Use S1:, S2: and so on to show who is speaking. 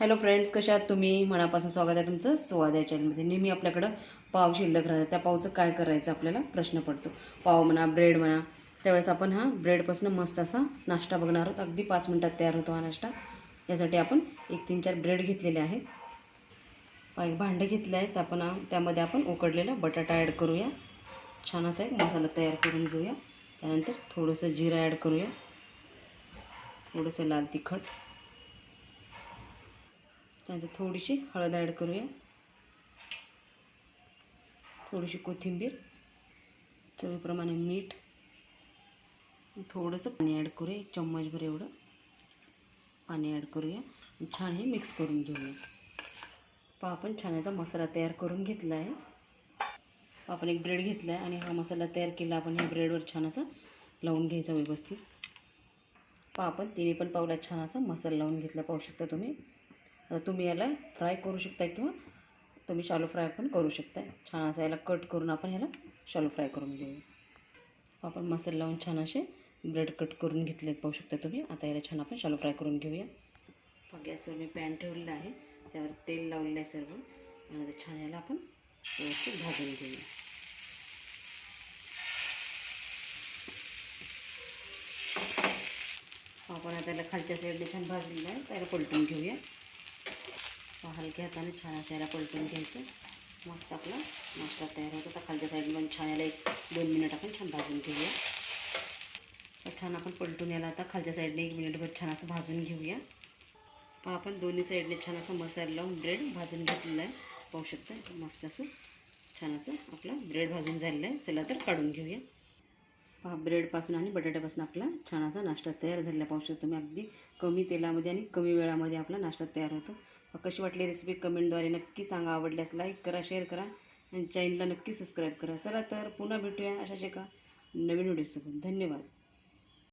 S1: Hello friends कशा आहात तुम्ही? मनापासून स्वागत आहे तुमचं स्वाद या चॅनलमध्ये नेहमी आपल्याकडं पाव शिल्लक राहतात. त्या पावचं काय करायचं आपल्याला प्रश्न पडतो. पाव म्हणा ब्रेड म्हणा त्यावेळेस आपण हा ब्रेडपासून मस्त असा नाश्ता बघणार आहोत. अगदी पाच मिनटात तयार होतो हा नाश्ता. यासाठी आपण एक तीन चार ब्रेड घेतलेले आहेत. पा- एक भांडं घेतलं आहे. तर आपण त्यामध्ये आपण उकडलेला बटाटा ॲड करूया. छान असा एक मसाला तयार करून घेऊया. त्यानंतर थोडंसं जिरा ॲड करूया. थोडंसं लाल तिखट. त्यानंतर थोडीशी हळद ॲड करूया. थोडीशी कोथिंबीर चवीप्रमाणे मीठ थोडंसं पाणी ॲड करूया एक चम्मचभर एवढं पाणी ॲड करूया. छान हे मिक्स करून घेऊया. पहा आपण छान याचा मसाला तयार करून घेतला आहे. आपण एक ब्रेड घेतला आहे आणि हा मसाला तयार केला आपण ह्या ब्रेडवर छान असा लावून घ्यायचा व्यवस्थित. पहा आपण तिने पण पावला छान असा मसाला लावून घेतला पाहू शकता तुम्ही. तुम्ही याला फ्राय करू शकता किंवा तुम्ही शालो फ्राय पण करू शकता छान असा याला कट करून आपण ह्याला शालो फ्राय करून घेऊया आपण मसाला लावून छान असे ब्रेड कट करून घेतलेत पाहू शकता तुम्ही. आता याला छान आपण शालो फ्राय करून घेऊया. गॅसवर मी पॅन ठेवलेलं आहे. त्यावर तेल लावलेलं आहे सर्व. आणि ते छान याला आपण व्यवस्थित भाजून घेऊया. आपण आता त्याला खालच्या साईडने छान भाजलेलं आहे. त्याला पलटून घेऊया. हलक्या हाताने छान असं याला पलटून घ्यायचं. मस्त आपला नाश्ता तयार होतो. आता खालच्या साईडने पण छान याला एक दोन मिनिट आपण छान भाजून घेऊया. तर छान आपण पलटून याला आता खालच्या साईडने एक मिनिटभर छान असं भाजून घेऊया. पहा आपण दोन्ही साईडने छान असं मसाला लावून ब्रेड भाजून घेतलेला आहे. पाहू शकता मस्त असं छान असं आपला ब्रेड भाजून झालेलं आहे. चला तर काढून घेऊया. पहा ब्रेडपासून आणि बटाट्यापासून आपला छान असा नाश्ता तयार झालेला पाहू शकतो तुम्ही अगदी कमी तेलामध्ये आणि कमी वेळामध्ये आपला नाश्ता तयार होतो. कशी वाटली रेसिपी कमेंटद्वारे नक्की सांगा. आवडल्यास लाईक करा शेअर करा आणि चॅनलला नक्की सबस्क्राईब करा. चला तर पुन्हा भेटूया अशाच एका नवीन व्हिडिओसोबत धन्यवाद.